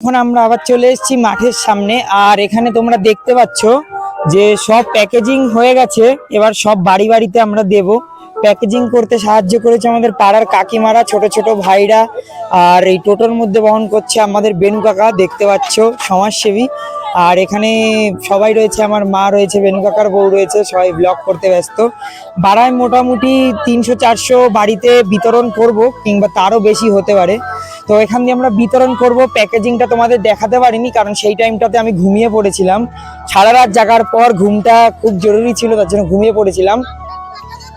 এখন আমরা আবার চলে এসেছি মাঠের সামনে। আর এখানে তোমরা দেখতে পাচ্ছ যে সব প্যাকেজিং হয়ে গেছে। এবার সব বাড়ি বাড়িতে আমরা দেব। প্যাকেজিং করতে সাহায্য করেছে আমাদের পাড়ার কাকিমারা, ছোট ছোট ভাইরা। আর এই টোটোর মধ্যে বহন করছে আমাদের বেনু কাকা, দেখতে পাচ্ছ সমাজসেবী। আর এখানে সবাই রয়েছে, আমার মা রয়েছে বেনুকাকার বউ রয়েছে, সবাই ব্লগ করতে ব্যস্ত। বাড়ায় মোটামুটি তিনশো চারশো বাড়িতে বিতরণ করব, কিংবা তারও বেশি হতে পারে। তো এখান দিয়ে আমরা বিতরণ করব, প্যাকেজিংটা তোমাদের দেখাতে পারিনি, কারণ সেই টাইমটাতে আমি ঘুমিয়ে পড়েছিলাম। সারা রাত জাগার পর ঘুমটা খুব জরুরি ছিল, তার জন্য ঘুমিয়ে পড়েছিলাম।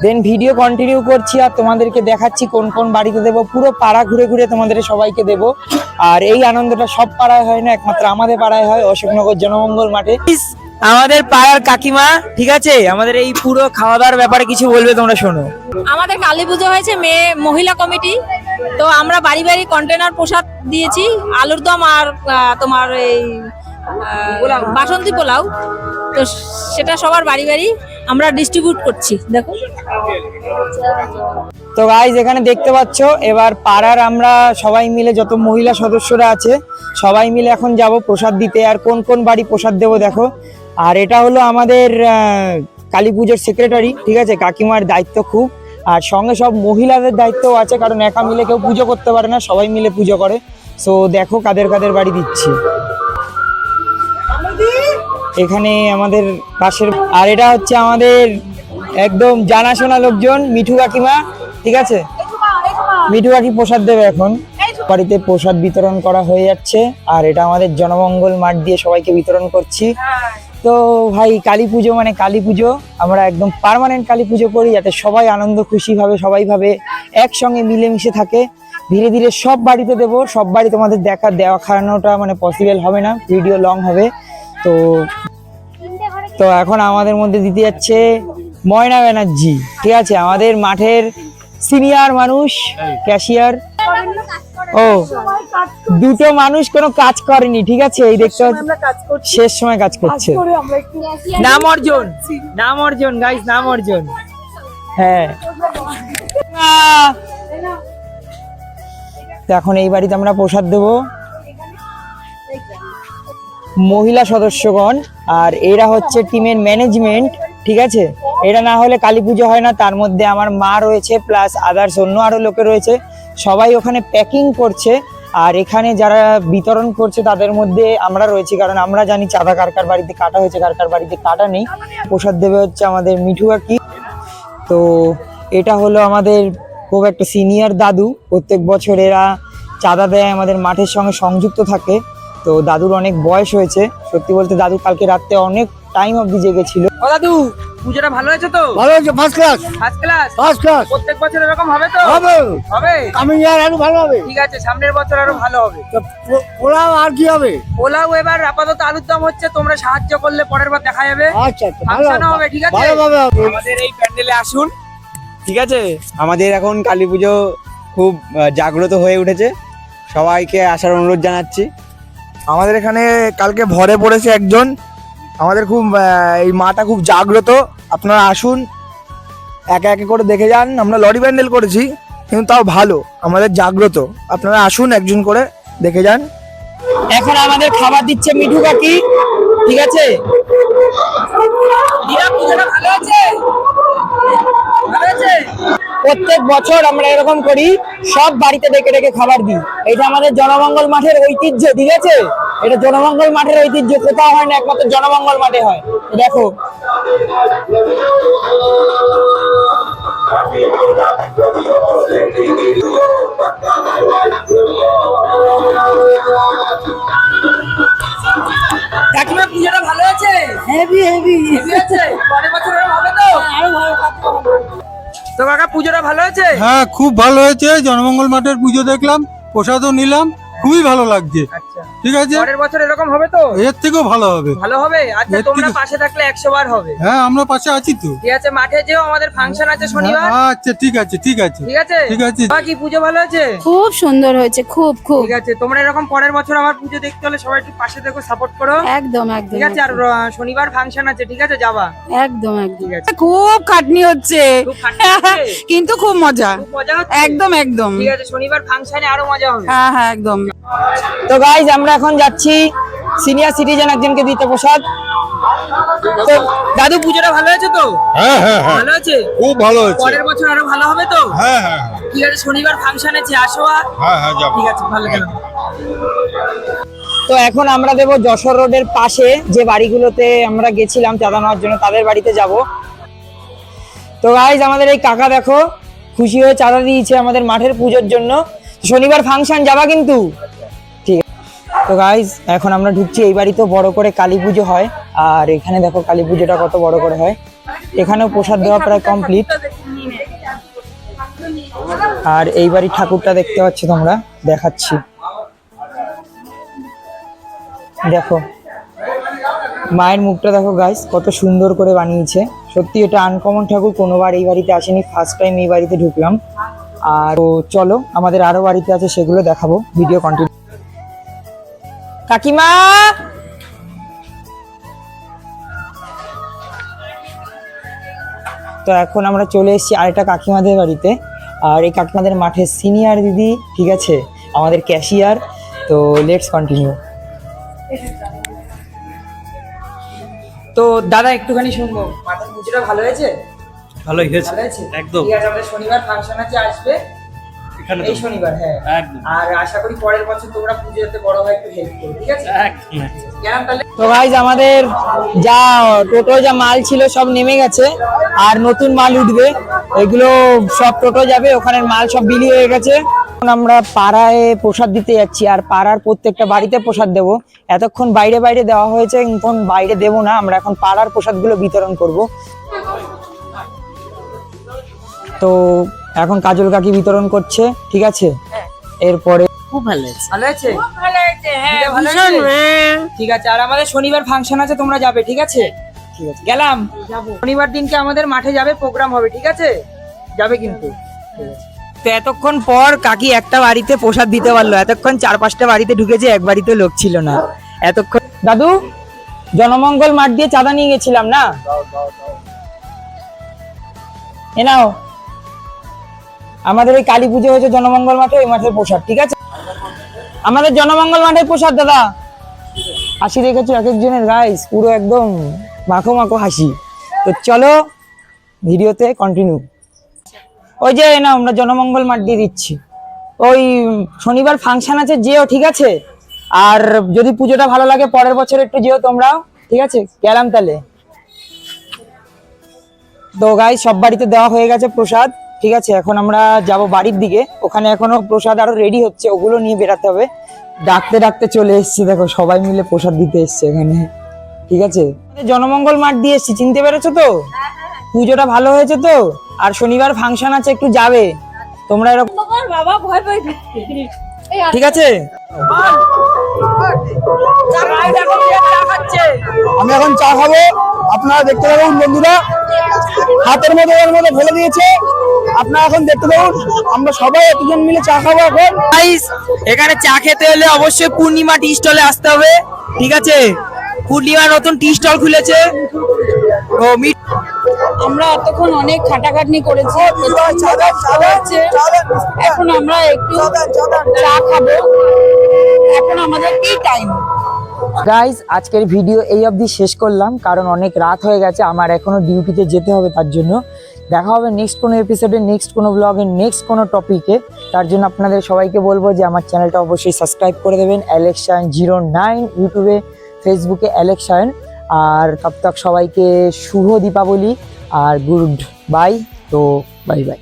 দেন ভিডিও কন্টিনিউ করছি আর তোমাদেরকে দেখাচ্ছি কোন কোন বাড়িতে দেবো। পুরো পাড়া ঘুরে ঘুরে তোমাদের সবাইকে দেবো। আর এই আনন্দটা সব পাড়ায় হয় না, একমাত্র আমাদের পাড়ায় হয়, অশোকনগর জনমঙ্গল মাঠে। আমাদের পাড়ার কাকিমা, ঠিক আছে? আমাদের এই পুরো খাওয়া দাওয়ার ব্যাপারে কিছু বলবে তোমরা শোনো। আমাদের কালী পুজো হয়েছে মেয়ে মহিলা কমিটি। তো আমরা বাড়ি বাড়ি কন্টেনার প্রসাদ দিয়েছি, আলুর দম আর তোমার এই বাসন্তী পোলাও। তো সেটা সবার বাড়ি বাড়ি। আমরা ডিস্ট্রিবিউট করছি, দেখো। তো গাইজ এখানে দেখতে পাচ্ছ, এবার পাড়ার আমরা সবাই মিলে যত মহিলা সদস্যরা আছে, সবাই মিলে এখন যাব প্রসাদ দিতে। আর কোন কোন বাড়ি প্রসাদ দেবো দেখো। আর এটা হলো আমাদের কালী পুজোর সেক্রেটারি ঠিক আছে? কাকিমার দায়িত্ব খুব। আর সঙ্গে সব মহিলাদের দায়িত্বও আছে, কারণ একা মিলে কেউ পুজো করতে পারে না, সবাই মিলে পুজো করে। সো দেখো কাদের কাদের বাড়ি দিচ্ছি। এখানে আমাদের পাশের, আর এটা হচ্ছে আমাদের একদম জানাশোনা লোকজন, মিঠু কাকিমা, ঠিক আছে? মিঠু কাকি প্রসাদ দেবে এখন। বাড়িতে প্রসাদ বিতরণ করা হয়ে যাচ্ছে, আর এটা আমাদের জনমঙ্গল মাঠ দিয়ে সবাইকে বিতরণ করছি। তো ভাই, কালী পুজো মানে কালী পুজো। আমরা একদম পার্মানেন্ট কালী পুজো করি, যাতে সবাই আনন্দ খুশি ভাবে, সবাই ভাবে একসঙ্গে মিলেমিশে থাকে। ধীরে ধীরে সব বাড়িতে দেবো, সব বাড়ি তোমাদের দেখা, দেওয়া, খাওয়ানোটা মানে পসিবল হবে না ভিডিও লং হবে। তো তো এখন আমাদের মধ্যে দিতে যাচ্ছে ময়না ব্যানার্জি। ঠিক আছে? আমাদের মাঠের সিনিয়র মানুষ ক্যাশিয়ার ও দুটো মানুষ কোনো কাজ করেনি ঠিক আছে? এই দেখতে শেষ সময় কাজ করছে। নাম অর্জন নাম অর্জন গাইস নাম অর্জন। হ্যাঁ। এখন এই বাড়িতে আমরা প্রসাদ দেবো। মহিলা সদস্যগণ, আর এরা হচ্ছে টিমের ম্যানেজমেন্ট, ঠিক আছে? এরা না হলে কালী পুজো হয় না, তার মধ্যে আমার মা রয়েছে প্লাস আদার্স অন্য আরও লোকে রয়েছে। সবাই ওখানে প্যাকিং করছে, আর এখানে যারা বিতরণ করছে, তাদের মধ্যে আমরা রয়েছি, কারণ আমরা জানি চাঁদা কার কার বাড়িতে কাটা হয়েছে, কার কার বাড়িতে কাটা নেই। প্রসাদ দেবে হচ্ছে আমাদের মিঠু কাকি। তো এটা হলো আমাদের খুব একটা সিনিয়র দাদু। প্রত্যেক বছর এরা চাঁদা দেয়, আমাদের মাঠের সঙ্গে সংযুক্ত থাকে। তো দাদুর অনেক বয়স হয়েছে। সত্যি বলতে দাদু কালকে রাত্রে অনেক টাইম অবধি জেগেছিল ও দাদু পুজোটা ভালো হয়েছে তো? ভালো হয়েছে first class first class first class প্রত্যেক বছর এরকম হবে তো? হবে। হবে? আমি ইয়ার আরও ভালো হবে। ঠিক আছে সামনের বছর আরও ভালো হবে। তো পোলাও আর কি হবে? পোলাও এবার আপাতত আলুর দম হচ্ছে তোমরা সাহায্য করলে পরের বার দেখা যাবে। আচ্ছা আচ্ছা ভালো হবে ঠিক আছে? ভালোভাবে হবে। আমাদের এই প্যান্ডেলে আসুন। ঠিক আছে? আমাদের এখন কালী পুজো খুব জাগ্রত হয়ে উঠেছে। সবাইকে আসার অনুরোধ জানাচ্ছি। আমাদের এখানে কালকে ভরে পড়েছে একজন। আমাদের খুব এই মাটা খুব জাগ্রত। আপনারা আসুন, একে একে করে দেখে যান। আমরা লরি ব্যান্ডেল করেছি, কিন্তু তাও ভালো, আমাদের জাগ্রত। আপনারা আসুন একজন করে দেখে যান। এখন আমাদের খাবার দিচ্ছে মিঠু কাকি, ঠিক আছে? ভালো আছে? ভালো আছে? প্রত্যেক বছর আমরা এরকম করি সব বাড়িতে ডেকে ডেকে খাবার দিই। এটা আমাদের জনমঙ্গল মাঠের ঐতিহ্য ঠিক আছে? এটা জনমঙ্গল মাঠের ঐতিহ্য কোথাও হয় না একমাত্র জনমঙ্গল মাঠে হয়। দেখো। কাকিমা পুজোটা ভালো আছে হেভি হেভি হেভি আছে? পরের বছর তো কাকা পুজোটা ভালো হয়েছে? হ্যাঁ খুব ভালো হয়েছে। জনমঙ্গল মাঠের পুজো দেখলাম প্রসাদও নিলাম খুবই ভালো লাগছে। আচ্ছা। ঠিক আছে? পরের বছর এরকম হবে তো? এর থেকেও ভালো হবে। ভালো হবে? আচ্ছা তোমরা পাশে থাকলে একশো বার হবে। হ্যাঁ আমরা পাশে আছি তো। ঠিক আছে মাঠে যেও আমাদের ফাংশন আছে শনিবার। আচ্ছা ঠিক আছে ঠিক আছে। ঠিক আছে? ঠিক আছে। বাকি পুজো ভালো আছে খুব সুন্দর হয়েছে খুব খুব। ঠিক আছে তোমরা এরকম পরের বছর আমার পুজো দেখতে হলে সবাই একটু পাশে দেখো সাপোর্ট করো। একদম একদম ঠিক আছে আর শনিবার ফাংশন আছে ঠিক আছে যাবা? একদম একদম। খুব খাটনি হচ্ছে? কিন্তু খুব মজা। মজা একদম একদম। ঠিক আছে শনিবার ফাংশনে আরও মজা হবে। হ্যাঁ হ্যাঁ একদম। তো গাইজ আমরা এখন যাচ্ছি সিনিয়র সিটিজেন একজনকে দিতে প্রসাদ। তো দাদু পুজোটা ভালো হয়েছে তো? হ্যাঁ হ্যাঁ হ্যাঁ। ভালো হয়েছে? খুব ভালো হয়েছে। পরের বছর আরও ভালো হবে তো? হ্যাঁ হ্যাঁ ঠিক আছে শনিবার ফাংশন আছে আসো হ্যাঁ হ্যাঁ যাব। ঠিক আছে ভালো কেন তো এখন আমরা দেব যশোর রোডের পাশে যে বাড়িগুলোতে আমরা গেছিলাম চাঁদা নেওয়ার জন্য তাদের বাড়িতে যাব। তো গাইজ আমাদের এই কাকা দেখো খুশি হয়ে চাঁদা দিয়েছে আমাদের মাঠের পুজোর জন্য। শনিবার ফাংশন যাবা কিন্তু? আছে তো গাইজ এখন আমরা ঢুকছি, এই বাড়িতেও বড় করে কালী পুজো হয়, আর এখানে দেখো কালী পুজোটা কত বড় করে হয়। এখানেও প্রসাদ দেওয়া প্রায় কমপ্লিট আর এই বাড়ির ঠাকুরটা দেখতে পাচ্ছ তোমরা, দেখাচ্ছি। দেখো, মায়ের মুখটা দেখো গাইস কত সুন্দর করে বানিয়েছে। সত্যি এটা আনকমন ঠাকুর, কোনোবার এই বাড়িতে আসেনি ফার্স্ট টাইম এই বাড়িতে ঢুকলাম। আর চলো, আমাদের আরও বাড়িতে আছে, সেগুলো দেখাবো ভিডিও কন্টিনিউ কাকিমা? তো এখন আমরা চলে এসেছি আরেকটা কাকিমাদের বাড়িতে। আর এই কাকিমাদের মাঠে সিনিয়র দিদি ঠিক আছে? আমাদের ক্যাশিয়ার তো লেটস কন্টিনিউ তো দাদা একটুখানি শুনব। মাথার পুজোটা ভালো হয়েছে? ভালোই হয়েছে। ভালো হয়েছে? একদম। ঠিক আছে আমাদের শনিবার ফাংশন আছে আসবে। এখানে এই শনিবার হ্যাঁ। আর আশা করি পরের বছর তোমরা পুজো বড় হয় একটু হেল্প করো ঠিক আছে? একদম গেলাম তাহলে? তো গাইজ আমাদের যা টোটো যা মাল ছিল সব নেমে গেছে আর নতুন মাল উঠবে। এগুলো সব টোটো যাবে ওখানের মাল সব বিলি হয়ে গেছে। এখন আমরা পাড়ায় প্রসাদ দিতে যাচ্ছি আর পাড়ার প্রত্যেকটা বাড়িতে প্রসাদ দেব। এতক্ষণ বাইরে বাইরে দেওয়া হয়েছে এখন বাইরে দেব না আমরা এখন পাড়ার প্রসাদগুলো বিতরণ করব। তো এখন কাজল কাকি বিতরণ করছে ঠিক আছে? এরপরে খুব ভালো হয়েছে। ভালো আছে? ভালো হয়েছে হ্যাঁ ভালো ভীষণ হ্যাঁ। ঠিক আছে আর আমাদের শনিবার ফাংশন আছে তোমরা যাবে ঠিক আছে? ঠিক আছে। গেলাম। শনিবার দিনকে আমাদের মাঠে যাবে প্রোগ্রাম হবে ঠিক আছে? যাবে কিন্তু। তো এতক্ষণ পর কাকি একটা বাড়িতে প্রসাদ দিতে পারল এতক্ষণ চার পাঁচটা বাড়িতে ঢুকেছে এক বাড়িতে লোক ছিল না। এতক্ষণ দাদু জনমঙ্গল মাঠ দিয়ে চাঁদা নিয়ে গেছিলাম না? এ নাও। আমাদের এই কালী পুজো হয়েছে জনমঙ্গল মাঠে ওই মাঠের প্রসাদ, ঠিক আছে? আমাদের জনমঙ্গল মাঠের প্রসাদ, দাদা। হাসি দেখেছ? এক একজনের রাইস পুরো একদম মাখো মাখো হাসি। তো চলো, ভিডিওতে কন্টিনিউ ওই যে না আমরা জনমঙ্গল মাঠ দিয়ে দিচ্ছি। ওই শনিবার ফাংশন আছে, যেও, ঠিক আছে? আর যদি পুজোটা ভালো লাগে, পরের বছর একটু যেও তোমরাও, ঠিক আছে? গেলাম তাহলে। তো গাই সব বাড়িতে দেওয়া হয়ে গেছে প্রসাদ। ঠিক আছে এখন আমরা যাব বাড়ির দিকে। ওখানে এখনও প্রসাদ আরও রেডি হচ্ছে ওগুলো নিয়ে বেরাতে হবে। ডাকতে ডাকতে চলে এসেছি দেখো সবাই মিলে প্রসাদ দিতে এসছে এখানে। ঠিক আছে? জনমঙ্গল মাঠ দিয়ে এসছি চিনতে পেরেছ তো? পুজোটা ভালো হয়েছে তো? আর শনিবার ফাংশন আছে একটু যাবে। তোমরা এরকম বাবা ভয় পাই ঠিক আছে? আমি এখন চা খাব। আপনারা দেখতে পাবেন বন্ধুরা হাতের মধ্যে এর মধ্যে ফেলে দিয়েছে। আপনারা এখন দেখতে পাবেন আমরা সবাই এতজন মিলে চা খাব এখন। গাইস এখানে চা খেতে হলে অবশ্যই পূর্ণিমা টি স্টলে আসতে হবে ঠিক আছে? পূর্ণিমা নতুন টি স্টল খুলেছে। ও মিট আমরা এতক্ষণ অনেক খাটাখাটনি করেছি এখন আমরা একটু চা খাব। এখন আমাদের টি টাইম। গাইজ আজকের ভিডিও এই অবধি শেষ করলাম কারণ অনেক রাত হয়ে গেছে আমার এখনও ডিউটিতে যেতে হবে তার জন্য। দেখা হবে নেক্সট কোনো এপিসোডে নেক্সট কোনো ব্লগে নেক্সট কোনো টপিকে তার জন্য আপনাদের সবাইকে বলব যে আমার চ্যানেলটা অবশ্যই সাবস্ক্রাইব করে দেবেন। অ্যালেক্সান জিরো নাইন ইউটিউবে ফেসবুকে অ্যালেক্সান আর তব তক সবাইকে শুভ দীপাবলি। আর গুড বাই তো বাই বাই